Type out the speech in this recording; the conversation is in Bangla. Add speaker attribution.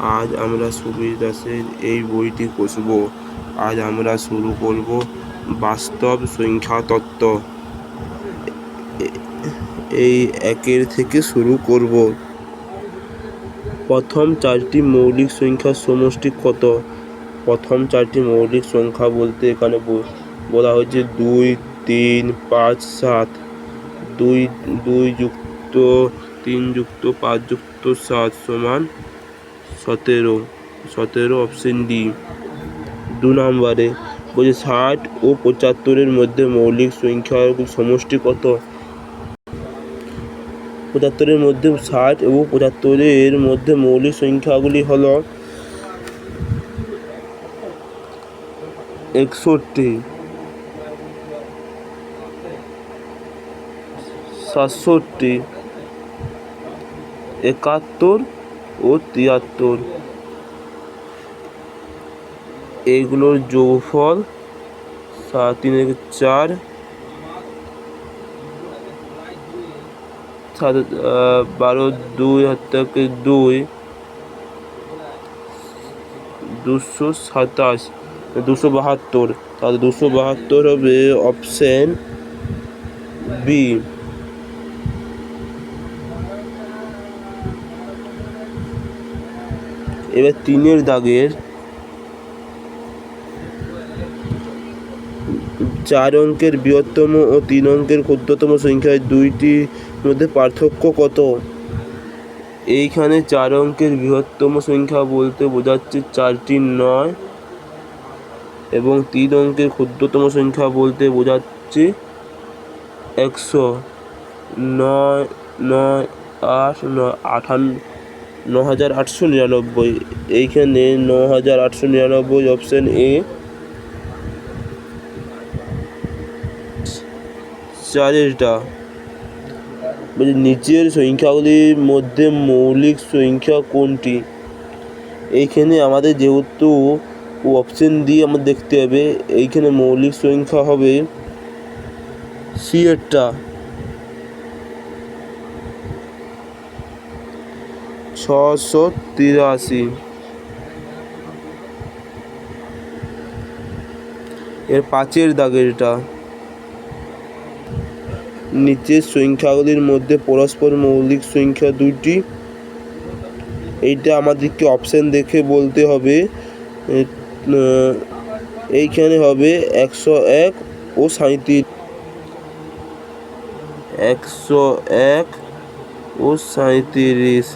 Speaker 1: আজ আমরা সুবীর দাসের এই বইটি কষব আজ আমরা শুরু করব বাস্তব সংখ্যা তত্ত্ব। এই একের থেকে শুরু করব। প্রথম চারটি মৌলিক সংখ্যার সমষ্টি কত? প্রথম চারটি মৌলিক সংখ্যা বলতে এখানে বলা হয়েছে দুই, তিন, পাঁচ, সাত। দুই দুই যুক্ত, তিন যুক্ত, পাঁচ যুক্ত, সাত সমান সতেরো সতেরো অপশন ডি দু নম্বরে বলছে ষাট ও পঁচাত্তরের মধ্যে মৌলিক সংখ্যার সমষ্টি কত? পঁচাত্তরের মধ্যে ষাট এবং পঁচাত্তরের মধ্যে মৌলিক সংখ্যাগুলি হল একষট্টি, সাতষট্টি, একাত্তর ও তিয়াত্তর। এইগুলোর যোগফল সাত তিন চার। সাত বারো দুই হাত থেকে দুই। দুশো সাতাশ দুশো বাহাত্তর। তাহলে দুশো বাহাত্তর হবে অপশন বি এবার তিনের দাগের চার অঙ্কের বৃহত্তম ও তিন অঙ্কের ক্ষুদ্রতম সংখ্যায় দুইটির মধ্যে পার্থক্য কত? এইখানে চার অঙ্কের বৃহত্তম সংখ্যা বলতে বোঝাচ্ছে চারটি নয় এবং তিন অঙ্কের ক্ষুদ্রতম সংখ্যা বলতে বোঝাচ্ছে একশো নয় নয়, আট, নয় আঠান্ন ন হাজার আটশো নিরানব্বই। এইখানে ন হাজার আটশো নিরানব্বই অপশান এ চারেরটা। নিচের সংখ্যাগুলির মধ্যে মৌলিক সংখ্যা কোনটি? এইখানে আমাদের যেহেতু অপশন দিয়ে আমাদের দেখতে হবে, এইখানে মৌলিক সংখ্যা হবে। সি ছশো তিরাশি। এর পাঁচের দাগের এটা নিচের সংখ্যাগুলির মধ্যে পরস্পর মৌলিক সংখ্যা দুটি এইটা আমাদেরকে অপশন দেখে বলতে হবে। এইখানে হবে একশো এক ও সাঁত্রিশ একশো এক ও সাঁত্রিশ